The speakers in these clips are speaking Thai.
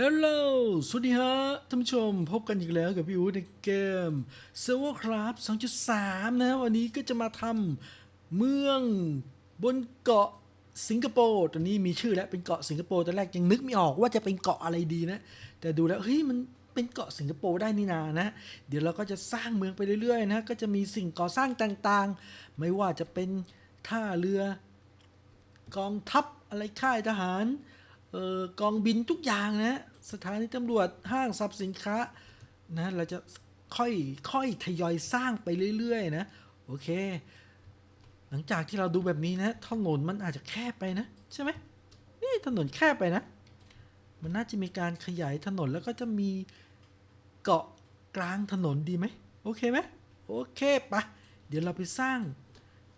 ฮัลโหล สวัสดีฮะท่านผู้ชมพบกันอีกแล้วกับพี่อู๊ดในเกม Server Craft 2.3 นะวันนี้ก็จะมาทำเมืองบนเกาะสิงคโปร์ตอนนี้มีชื่อแล้วเป็นเกาะสิงคโปร์ตอนแรกยังนึกไม่ออกว่าจะเป็นเกาะอะไรดีนะ แต่ดูแล้วเฮ้ยมันเป็นเกาะสิงคโปร์ได้นี่นานะ เดี๋ยวเราก็จะสร้างเมืองไปเรื่อยๆนะก็จะมีสิ่งก่อสร้างต่างๆ ไม่ว่าจะเป็นท่าเรือกองทัพอะไรค่ายทหาร เออกองบินทุกอย่างนะ สถานีตำรวจห้างสรรพสินค้านะเราจะค่อยค่อยทยอยสร้างไปเรื่อยๆ นะ โอเค หลังจากที่เราดูแบบนี้นะถนนมันอาจจะแคบไปนะ ใช่ไหมนี่ถนนแคบไปนะ มันน่าจะมีการขยายถนนแล้วก็จะมีเกาะกลางถนนดีไหมโอเคไหมโอเคปะเดี๋ยวเราไปสร้าง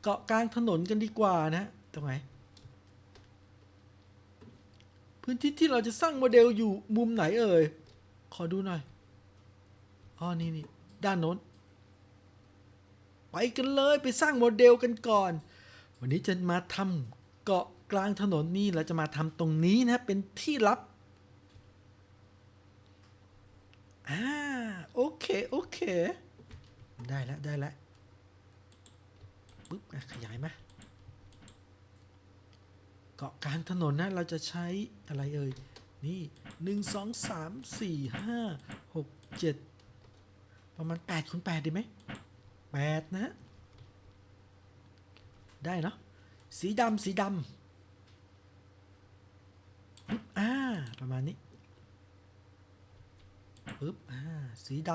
เกาะกลางถนนกันดีกว่านะตรงไหน พื้นที่ที่เราจะสร้างโมเดลอยู่มุมไหนเอ่ย ขอดูหน่อย อ๋อ นี่นี่ด้านโน้น ไปกันเลยไปสร้างโมเดลกันก่อน วันนี้จะมาทำเกาะกลางถนนนี่เราจะมาทำตรงนี้นะ เป็นที่ลับ อ่า โอเค โอเค ได้แล้วได้แล้วปุ๊บขยายมา เกาะกลางถนนนะเราจะใช้อะไรเอ่ยนี่หนึ่งสองสามสี่ห้าหกเจ็ดประมาณแปดคูณแปดดีไหมแปดนะ ได้เนาะสีดำสีดำปึ๊บอ่าประมาณนี้ปึ๊บอ่าสีด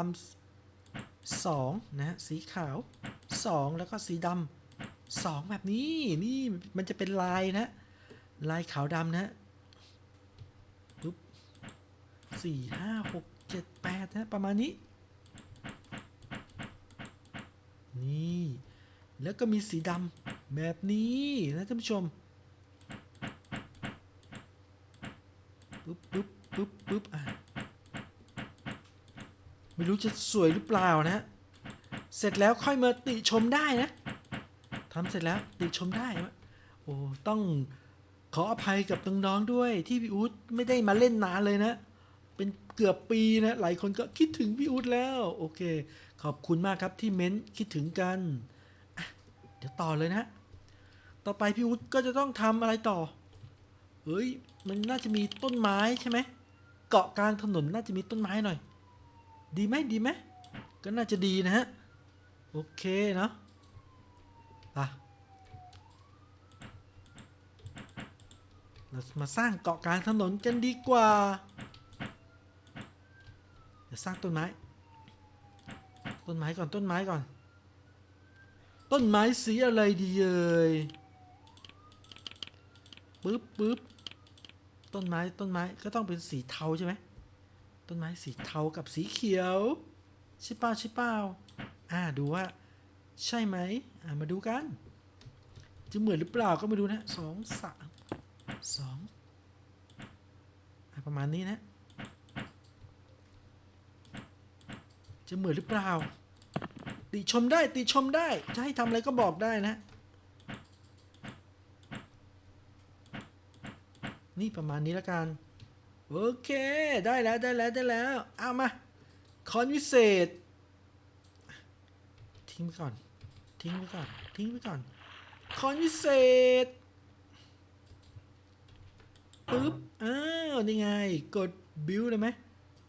ำสองนะฮะสีขาวสองแล้วก็สีดำสองแบบนี้นี่มันจะเป็นลายนะ ลายขาวดำนะปุ๊บสี่ห้าหกเจ็ดแปดนะประมาณนี้ นี่ แล้วก็มีสีดำแบบนี้นะท่านผู้ชมปุ๊บปุ๊บปุ๊บปุ๊บอะไม่รู้จะสวยหรือเปล่านะ เสร็จแล้วค่อยมาติชมได้นะทำเสร็จแล้วติชมได้ โอ้ ต้อง ขออภัยกับน้องๆด้วย ที่พี่อู๊ดไม่ได้มาเล่นนานเลยนะ เป็นเกือบปีนะ หลายคนก็คิดถึงพี่อู๊ดแล้ว โอเค ขอบคุณมากครับที่เม้นคิดถึงกัน เดี๋ยวต่อเลยนะ ต่อไปพี่อู๊ดก็จะต้องทำอะไรต่อ เฮ้ย มันน่าจะมีต้นไม้ใช่ไหม เกาะกลางถนนน่าจะมีต้นไม้หน่อย ดีไหมดีไหมก็น่าจะดีนะฮะ โอเคเนาะ อะ เรามาสร้างเกาะกลางถนนกันดีกว่าเดี๋ยวสร้างต้นไม้ ต้นไม้ก่อนต้นไม้ก่อน ต้นไม้สีอะไรดีเอ่ยปึ๊บปึ๊บต้นไม้ต้นไม้ก็ต้องเป็นสีเทาใช่ไหมต้นไม้สีเทากับสีเขียวใช่เปล่าใช่เปล่าอ่าดูว่า ใช่ไหมอ่ามาดูกัน จะเหมือนหรือเปล่าก็มาดูนะสองสาม สองประมาณนี้นะ จะเหมือนหรือเปล่า ติชมได้ติชมได้ จะให้ทำอะไรก็บอกได้นะ นี่ประมาณนี้แล้วกัน โอเค ได้แล้วได้แล้วได้แล้ว เอามา คอนวิเศษ ทิ้งไปก่อน ทิ้งไปก่อน ทิ้งไปก่อน คอนวิเศษ ปึ๊บ อ้าว นี่ไง กดบิวได้ไหม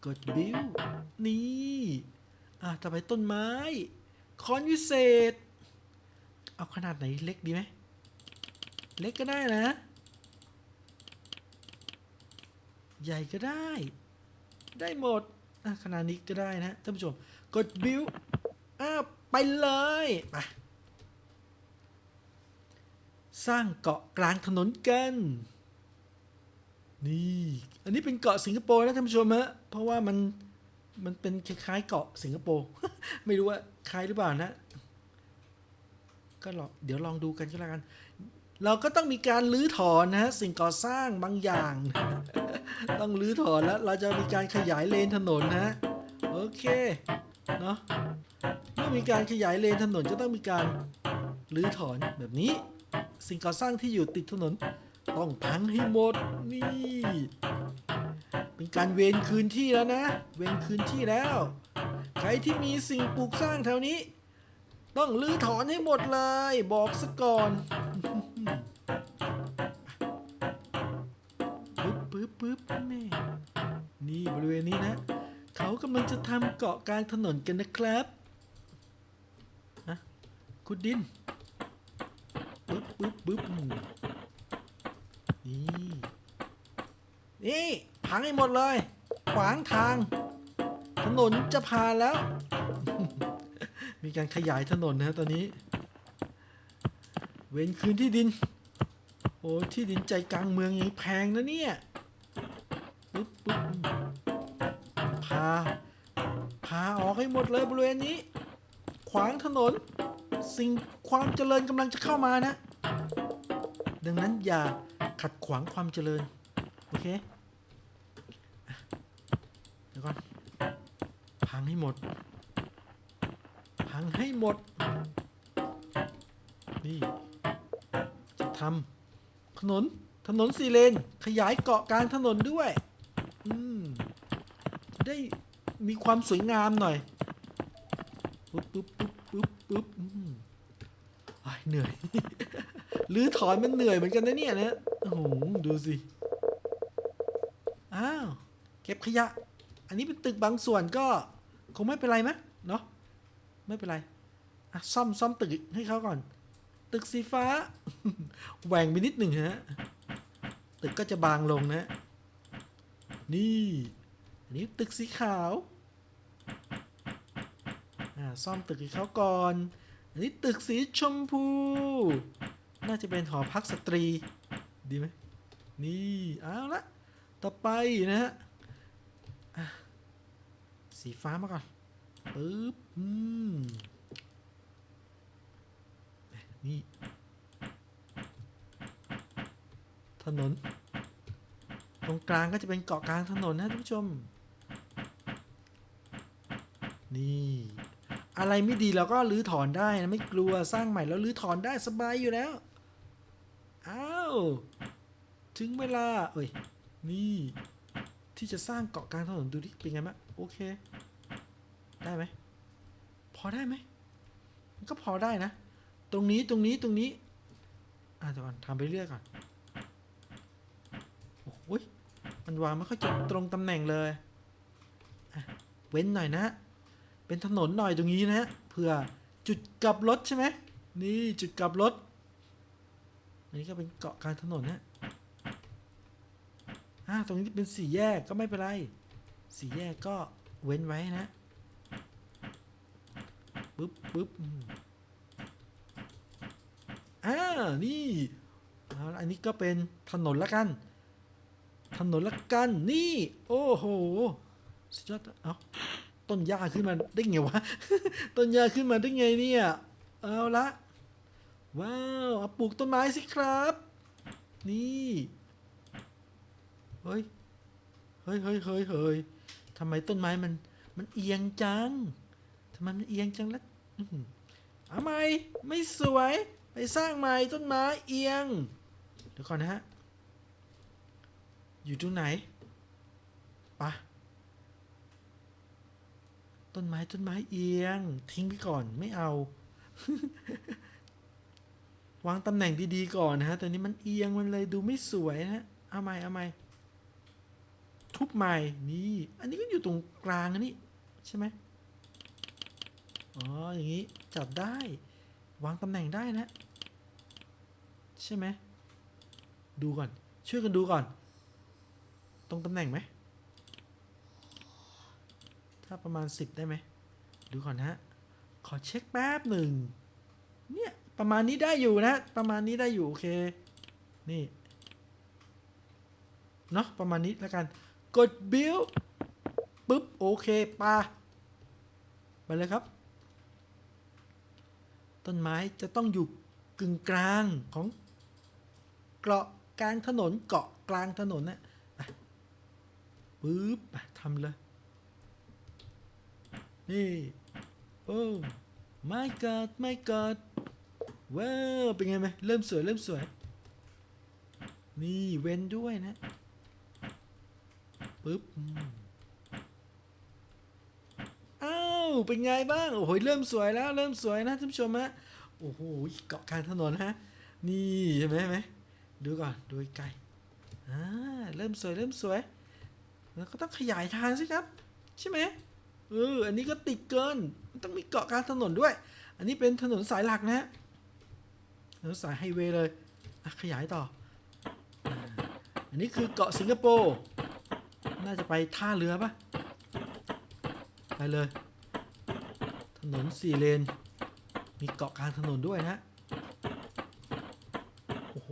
กดบิวนี่ อะต่อไปต้นไม้ คอนวิเศษ เอาขนาดไหนเล็กดีไหม เล็กก็ได้นะ ใหญ่ก็ได้ ได้หมด อะ ขนาดนี้ก็ได้นะท่านผู้ชม กดบิวอ้าวไปเลย ไปสร้างเกาะกลางถนนกัน นี่ อันนี้เป็นเกาะสิงคโปร์นะท่านผู้ชมฮะเพราะว่ามันมันเป็นคล้ายๆเกาะสิงคโปร์ไม่รู้ว่าคล้ายหรือเปล่านะ ก็ลองเดี๋ยวลองดูกันก็แล้วกัน เราก็ต้องมีการรื้อถอนนะฮะสิ่งก่อสร้างบางอย่าง ต้องรื้อถอนแล้ว เราจะมีการขยายเลนถนนนะโอเคเนาะเมื่อมีการขยายเลนถนนก็ต้องมีการรื้อถอนแบบนี้ สิ่งก่อสร้างที่อยู่ติดถนน ต้องพังให้หมดนี่ เป็นการเวนคืนที่แล้วนะ เวนคืนที่แล้ว ใครที่มีสิ่งปลูกสร้างแถวนี้ ต้องรื้อถอนให้หมดเลย บอกซะก่อนปึ๊บปึ๊บปึ๊บแม่นี่บริเวณนี้นะ เขากำลังจะทำเกาะกลางถนนกันนะครับนะขุดดินปึ๊บปึ๊บปึ๊บอืม นี่ นี่พังให้หมดเลย ขวางทาง ถนนจะผ่านแล้ว มีการขยายถนนนะตอนนี้ เว้นคืนที่ดิน โอ้ที่ดินใจกลางเมืองอย่างแพงนะเนี่ยปึ๊บปึ๊บพา พาออกให้หมดเลยบริเวณนี้ ขวางถนน สิ่งความเจริญกำลังจะเข้ามานะ ดังนั้นอย่า ขัดขวางความเจริญ โอเค เดี๋ยวก่อน พังให้หมด พังให้หมด นี่ จะทำถนน ถนนสี่เลน ขยายเกาะกลางถนนด้วย อืมจะได้มีความสวยงามหน่อย ปุ๊บปุ๊บปุ๊บปุ๊บปุ๊บอ้ยเหนื่อยลื้อถอนมันเหนื่อยเหมือนกันนะเนี่ยนะ ดูสิ อ้าว เก็บขยะ อันนี้เป็นตึกบางส่วนก็คงไม่เป็นไรมั้ยเนาะไม่เป็นไรอะซ่อมซ่อมตึกให้เขาก่อน ตึกสีฟ้า แหว่งไปนิดหนึ่งฮะ ตึกก็จะบางลงนะ นี่ อันนี้ตึกสีขาว อ่า ซ่อมตึกให้เขาก่อน อันนี้ตึกสีชมพู น่าจะเป็นหอพักสตรี ดีไหม นี่เอาละต่อไปนะฮะสีฟ้ามาก่อนปึ๊บอืมนี่ ถนน ตรงกลางก็จะเป็นเกาะกลางถนนนะท่านผู้ชม นี่ อะไรไม่ดีเราก็รื้อถอนได้นะ ไม่กลัวสร้างใหม่แล้วรื้อถอนได้สบายอยู่แล้ว อ้าว ถึงเวลา เอ้ย นี่ ที่จะสร้างเกาะกลางถนนดูดิ เป็นไงมะโอเค ได้ไหม พอได้ไหม มันก็พอได้นะ ตรงนี้ ตรงนี้ ตรงนี้ อะเดี๋ยวก่อนทำไปเรื่อยก่อน โอ้ย มันวางไม่ค่อยจะตรงตำแหน่งเลยเว้นหน่อยนะ เป็นถนนหน่อยตรงนี้นะ เพื่อจุดกลับรถใช่ไหม นี่จุดกลับรถ อันนี้ก็เป็นเกาะกลางถนนนะ อ่าตรงนี้เป็นสี่แยกก็ไม่เป็นไร สี่แยกก็เว้นไว้นะปึ๊บปึ๊บอ่า นี่อ่าอันนี้ก็เป็นถนนละกัน ถนนละกัน นี่ โอ้โหสุดยอดเอาต้นหญ้าขึ้นมาได้ไงวะ ต้นหญ้าขึ้นมาได้ไงเนี่ย เอาละ ว้าวเอาปลูกต้นไม้สิครับ นี่ เฮ้ย เฮ้ยเฮ้ยเฮ้ยเฮ้ยทำไมต้นไม้มัน มันเอียงจังทำไมมันเอียงจังแล้วอื้อหือเอาใหม่ไม่สวย ไปสร้างใหม่ต้นไม้เอียง เดี๋ยวก่อนนะฮะ อยู่ตรงไหนปะต้นไม้ต้นไม้เอียง ทิ้งไปก่อนไม่เอา วางตำแหน่งดีๆก่อนนะฮะแต่นี้มันเอียงมันเลยดูไม่สวยนะฮะ เอาใหม่เอาใหม่ ทุบใหม่นี่ อันนี้ก็อยู่ตรงกลางอันนี้ใช่ไหมอ๋อ อย่างนี้จับได้ วางตำแหน่งได้นะ ใช่ไหม ดูก่อน ช่วยกันดูก่อน ตรงตำแหน่งไหม ถ้าประมาณ 10 ได้ไหม ดูก่อนนะฮะ ขอเช็คแป๊บหนึ่ง เนี่ย ประมาณนี้ได้อยู่นะ ประมาณนี้ได้อยู่ โอเค นี่ เนาะประมาณนี้แล้วกัน กด build ปุ๊บ โอเคปาไปเลยครับ ต้นไม้จะต้องอยู่กึ่งกลางของเกาะกลางถนนเกาะกลางถนนนะ่ะปุ๊บทำเลย นี่ โอ้ my god my god ว้าว เป็นไงไหมเริ่มสวย เริ่มสวย นี่ เว้นด้วยนะ ปึ๊บอ้าวเป็นไงบ้าง โอ้โหเริ่มสวยแล้ว เริ่มสวยนะท่านผู้ชมฮะโอ้โหเกาะกลางถนนฮะนี่เห็นไหมไหมดูก่อนดูไกลอ่าเริ่มสวยเริ่มสวยแล้วก็ต้องขยายทางสิครับ ใช่ไหมเอออันนี้ก็ติดเกินต้องมีเกาะกลางถนนด้วย อันนี้เป็นถนนสายหลักนะฮะถนนสายไฮเวย์เลยขยายต่อ อันนี้คือเกาะสิงคโปร์ น่าจะไปท่าเรือปะไปเลย ถนนสี่เลน มีเกาะกลางถนนด้วยนะโอ้โห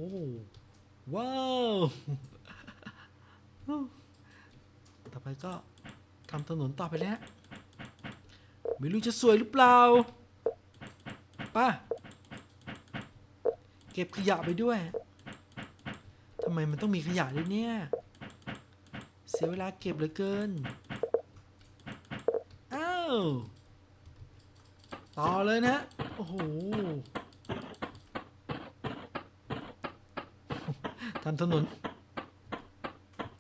ว้าวต่อไปก็ทำถนนต่อไปแล้วไม่รู้จะสวยหรือเปล่าป้าเก็บขยะไปด้วยทำไมมันต้องมีขยะด้วยเนี่ย สียเวลาเก็บเหลือเกิน อ้าว ต่อเลยนะ โอ้โห ทำถนน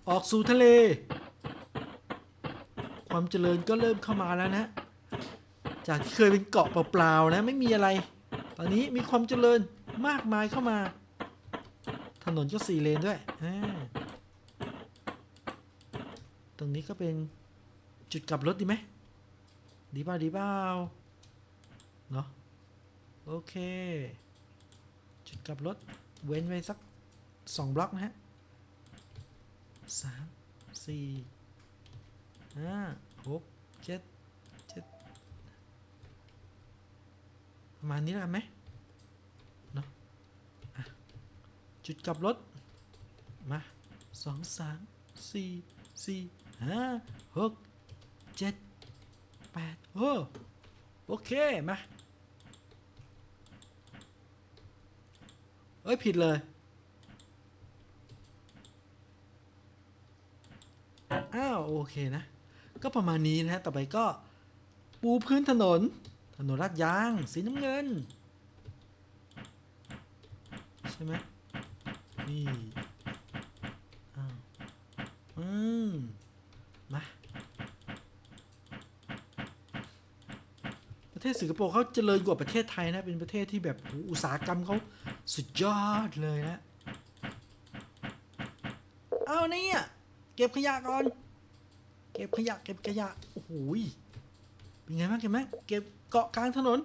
ออกสู่ทะเล ความเจริญก็เริ่มเข้ามาแล้วนะ จากที่เคยเป็นเกาะเปล่าๆนะ ไม่มีอะไร ตอนนี้มีความเจริญมากมายเข้ามา ถนนก็สี่เลนด้วยอ่า ตรงนี้ก็เป็นจุดกลับรถดีไหมดีเปล่าดีเปล่าเนาะโอเค จุดกลับรถ เว้นไว้สักสองบล็อกนะฮะสามสี่ห้าหกเจ็ดเจ็ดประมาณนี้แล้วกันไหมเนาะะจุดกลับรถ มาสองสามสี่สี่ ห้าหกเจ็ดแปดโอ้โอเค มา เอ้ย ผิดเลย อ้าว โอเคนะ ก็ประมาณนี้นะฮะ ต่อไปก็ปูพื้นถนน ถนนลาดยาง สีน้ำเงิน ใช่ไหมนี่ อ้าว อืม มา ประเทศสิงคโปร์เขาเจริญกว่าประเทศไทยนะ เป็นประเทศที่แบบอุตสาหกรรมเขาสุดยอดเลยนะ เอาเนี่ยเก็บขยะก่อน เก็บขยะ เก็บขยะ โอ้โหเป็นไงบ้างเก็บไหมเก็บเกาะกลางถนน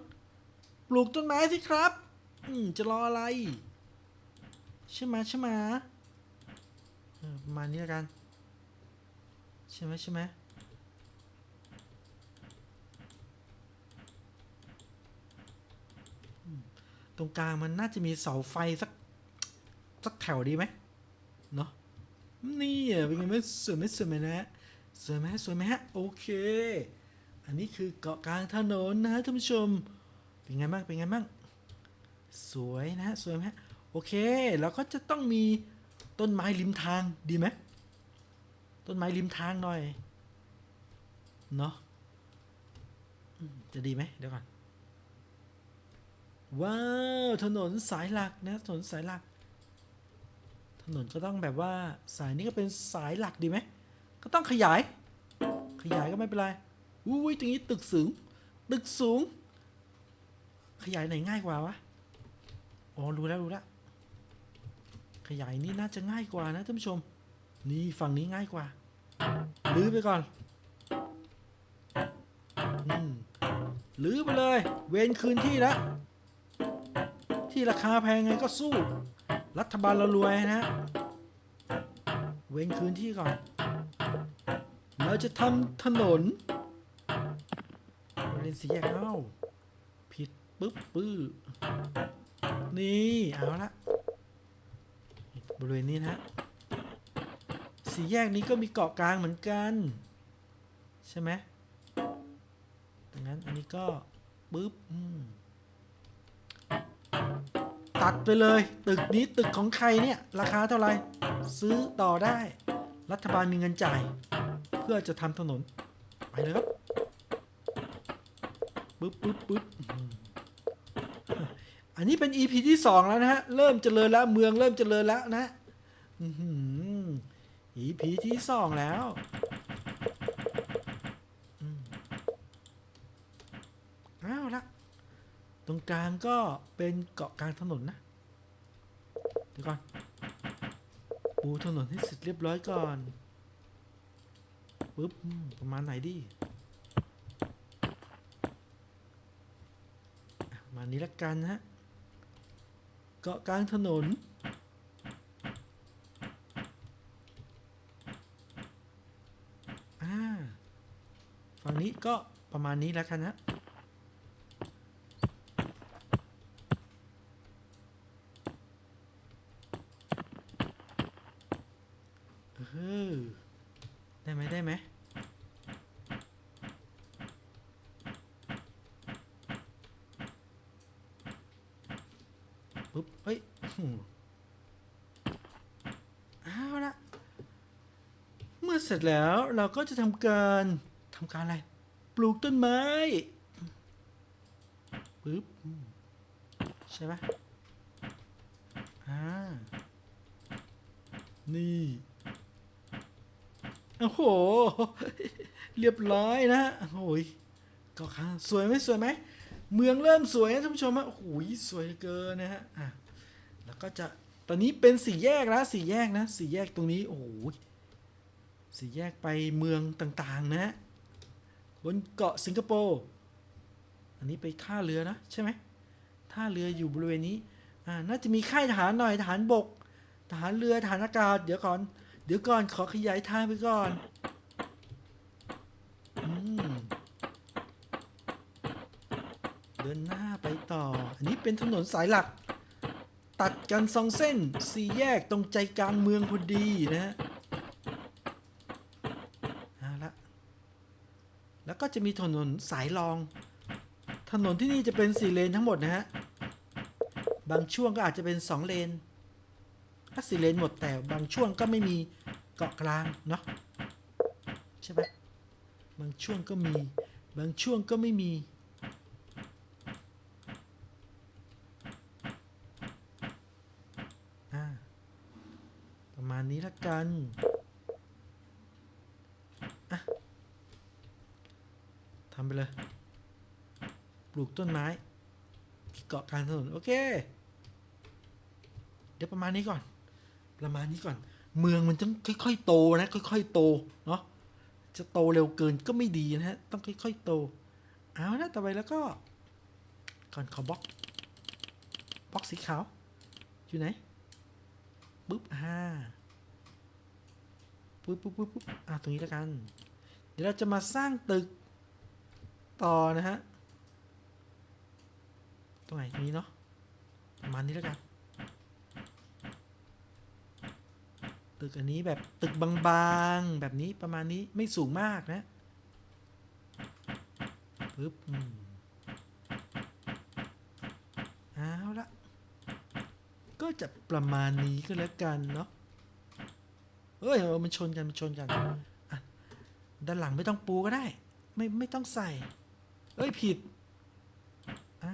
ปลูกต้นไม้สิครับ อืมจะรออะไร ใช่ไหมใช่ไหมประมาณนี้แล้วกัน ใช่ไหมใช่ไหม ตรงกลางมันน่าจะมีเสาไฟสักสักแถวดีไหมเนาะนี่เป็นไงไหมสวยไหมสวยไหมนะฮะสวยไหมสวยไหมฮะโอเค อันนี้คือเกาะกลางถนนนะฮะท่านผู้ชม เป็นไงบ้างเป็นไงบ้างสวยนะสวยไหมโอเคแล้วก็จะต้องมีต้นไม้ริมทางดีไหมต้นไม้ริมทางหน่อยเนาะจะดีไหมเดี๋ยวก่อน ว้าว ถนนสายหลักนะถนนสายหลัก ถนนก็ต้องแบบว่าสายนี้ก็เป็นสายหลักดีไหมก็ต้องขยาย ขยายก็ไม่เป็นไรอุ้ยตรงนี้ตึกสูง ตึกสูง ขยายไหนง่ายกว่าวะอ๋อรู้แล้วรู้แล้วขยายนี่น่าจะง่ายกว่านะท่านผู้ชม นี่ฝั่งนี้ง่ายกว่าลื้อไปก่อนอืมลื้อไปเลย เวนคืนที่แล้ว ที่ราคาแพงไงก็สู้ รัฐบาลเรารวยนะ เว้นคืนที่ก่อน เราจะทำถนนบริเวณสี่แยกเอ้าผิดปึ๊บปื้อนี่ เอาละบริเวณนี้นะสี่แยกนี้ก็มีเกาะกลางเหมือนกัน ใช่ไหมดังนั้นอันนี้ก็ปึ๊บอืม ตัดไปเลย ตึกนี้ตึกของใครเนี่ย ราคาเท่าไหร่ซื้อต่อได้ รัฐบาลมีเงินจ่าย เพื่อจะทำถนน ไปเลยครับปึ๊บปึ๊บปึ๊บอันนี้เป็น EP ที่ 2 แล้วนะฮะ เริ่มเจริญแล้ว เมืองเริ่มเจริญแล้วนะอือหือ EP ที่สองแล้วอืมอ้าวละ ตรง กลางก็เป็นเกาะกลางถนนนะเดี๋ยวก่อนปูถนนให้เสร็จเรียบร้อยก่อนปึ๊บประมาณไหนดีมานี้ละกันนะเกาะกลางถนนอ่าฝั่งนี้ก็ประมาณนี้แล้วกันนะ เออ ได้ไหมได้ไหมปุ๊บ เฮ้ยอื้อหือเอาละ เสร็จแล้วเราก็จะทำการทำการอะไร ปลูกต้นไม้ปุ๊บใช่ไหมอ่านี่โอ้โห เรียบร้อยนะโอ้ยก็ค่ะสวยไหมสวยไหมเมืองเริ่มสวยนะท่านผู้ชมฮะโอ้โหสวยเกินนะฮะอะแล้วก็จะตอนนี้เป็นสี่แยกแล้วสี่แยกนะสี่แยกตรงนี้โอ้โห สี่แยกไปเมืองต่างๆนะ บนเกาะสิงคโปร์อันนี้ไปท่าเรือนะใช่ไหมท่าเรืออยู่บริเวณนี้อ่าน่าจะมีค่ายทหารหน่อยทหารบก ทหารเรือทหารอากาศ เดี๋ยวก่อน เดี๋ยวก่อนขอขยายทางไปก่อนอืมเดินหน้าไปต่อ อันนี้เป็นถนนสายหลัก ตัดกันสองเส้นสี่แยกตรงใจกลางเมืองพอดีนะฮะเอาละ แล้วก็ จะมีถนนสายรอง ถนนที่นี่จะเป็นสี่เลนทั้งหมดนะฮะ บางช่วงก็อาจจะเป็นสองเลนถ้าสี่เลนหมดแต่บางช่วงก็ไม่มีเกาะกลางเนาะใช่ไหมบางช่วงก็มี บางช่วงก็ไม่มีอ่าประมาณนี้ละกันอะ ทำไปเลย ปลูกต้นไม้ที่เกาะกลางถนนโอเค เดี๋ยวประมาณนี้ก่อน ประมาณนี้ก่อน เมืองมันต้องค่อย ๆ โตนะ ค่อย ๆ โตเนาะจะโตเร็วเกินก็ไม่ดีนะฮะ ต้องค่อย ๆ โต เอาละต่อไปแล้วก็ก่อนขอบล็อกบล็อกสีขาว อยู่ไหนปุ๊บอ่าปุ๊บปุ๊บปุ๊บปุ๊บอ่าตรงนี้แล้วกัน เดี๋ยวเราจะมาสร้างตึก ต่อนะฮะตรงไหนตรงนี้เนาะประมาณนี้แล้วกันตึกอันนี้แบบตึกบางๆ แบบนี้ประมาณนี้ไม่สูงมากนะปึ๊บอืมเอาละก็จะประมาณนี้ก็แล้วกันเนาะเอ้ยเอมันชนกัน มันชนกัน ด้านหลังไม่ต้องปูก็ได้ ไม่ไม่ต้องใส่ เอ้ยผิดอ่า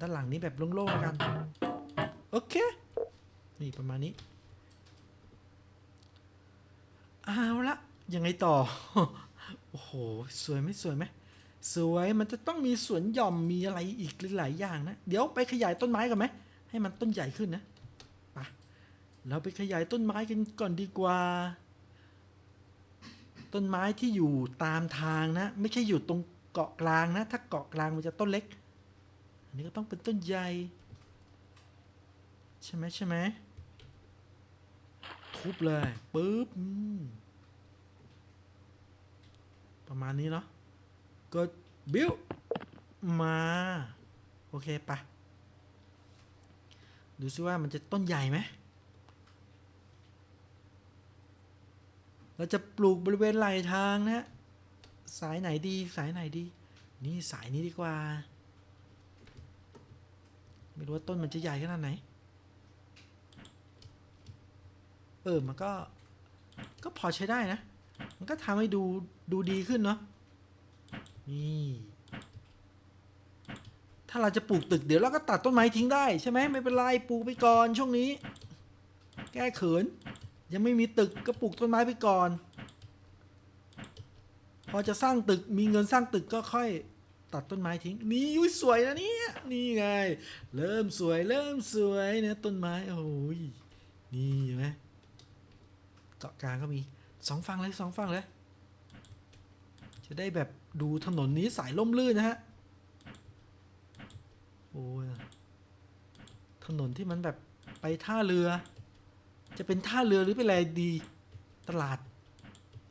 ด้านหลังนี้แบบโล่งๆแล้วกัน โอเค นี่ประมาณนี้ เอาละยังไงต่อ โอ้โห สวยไหมสวยไหมสวยมันจะต้องมีสวนหย่อมมีอะไรอีกหลายอย่างนะ เดี๋ยวไปขยายต้นไม้กันไหม ให้มันต้นใหญ่ขึ้นนะ ไป เราไปขยายต้นไม้กันก่อนดีกว่า ต้นไม้ที่อยู่ตามทางนะ ไม่ใช่อยู่ตรงเกาะกลางนะ ถ้าเกาะกลางมันจะต้นเล็ก อันนี้ก็ต้องเป็นต้นใหญ่ ใช่ไหมใช่ไหมทุบเลยปุ๊บประมาณนี้เนาะกดบิวมา โอเคปะดูซิว่ามันจะต้นใหญ่ไหม เราจะปลูกบริเวณไหลทางนะ สายไหนดีสายไหนดี นี่สายนี้ดีกว่า ไม่รู้ว่าต้นมันจะใหญ่ขนาดไหน เออ มันก็ ก็พอใช้ได้นะ มันก็ทำให้ดู ดูดีขึ้นเนาะ นี่ ถ้าเราจะปลูกตึกเดี๋ยวเราก็ตัดต้นไม้ทิ้งได้ใช่ไหมไม่เป็นไรปลูกไปก่อนช่วงนี้ แก้เขิน ยังไม่มีตึกก็ปลูกต้นไม้ไปก่อน พอจะสร้างตึกมีเงินสร้างตึกก็ค่อยตัดต้นไม้ทิ้ง นี่อุ้ยสวยนะเนี่ยนี่ไง เริ่มสวยเริ่มสวยนะต้นไม้โอ้ยนี่ไหมเกาะกลางก็มีสองฝั่งเลยสองฝั่งเลย จะได้แบบดูถนนนี้สายล่มลื่นนะฮะโอ้ยถนนที่มันแบบไปท่าเรือ จะเป็นท่าเรือหรือเป็นอะไรดีตลาด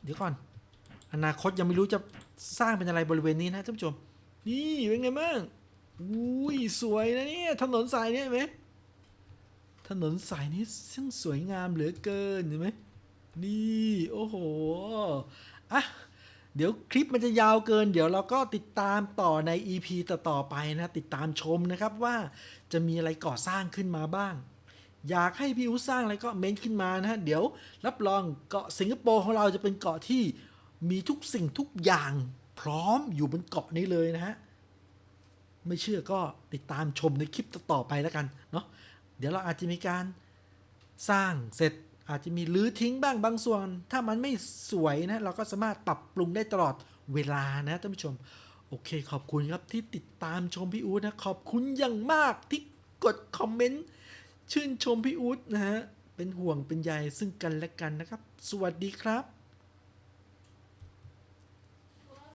เดี๋ยวก่อน อนาคตยังไม่รู้จะสร้างเป็นอะไรบริเวณนี้นะท่านผู้ชม นี่เป็นไงบ้างอุ้ยสวยนะเนี่ยถนนสายนี้เห็นไหมถนนสายนี้ช่างสวยงามเหลือเกินเห็นไหมนี่โอ้โหอะเดี๋ยวคลิปมันจะยาวเกิน เดี๋ยวเราก็ติดตามต่อใน EP ต่อๆไปนะ ติดตามชมนะครับว่าจะมีอะไรก่อสร้างขึ้นมาบ้าง อยากให้พี่อูสร้างอะไรก็เม้นขึ้นมานะฮะ เดี๋ยวรับรองเกาะสิงคโปร์ของเราจะเป็นเกาะที่มีทุกสิ่งทุกอย่างพร้อมอยู่บนเกาะนี้เลยนะฮะ ไม่เชื่อก็ติดตามชมในคลิปต่อไปแล้วกันเนาะเดี๋ยวเราอาจจะมีการสร้างเสร็จอาจจะมีลื้อทิ้งบ้างบางส่วน ถ้ามันไม่สวยนะ เราก็สามารถปรับปรุงได้ตลอดเวลานะท่านผู้ชม โอเคขอบคุณครับที่ติดตามชมพี่อู๊ดนะ ขอบคุณอย่างมากที่กดคอมเมนต์ ชื่นชมพี่อู๊ดนะฮะเป็นห่วงเป็นใยซึ่งกันและกันนะครับ สวัสดีครับ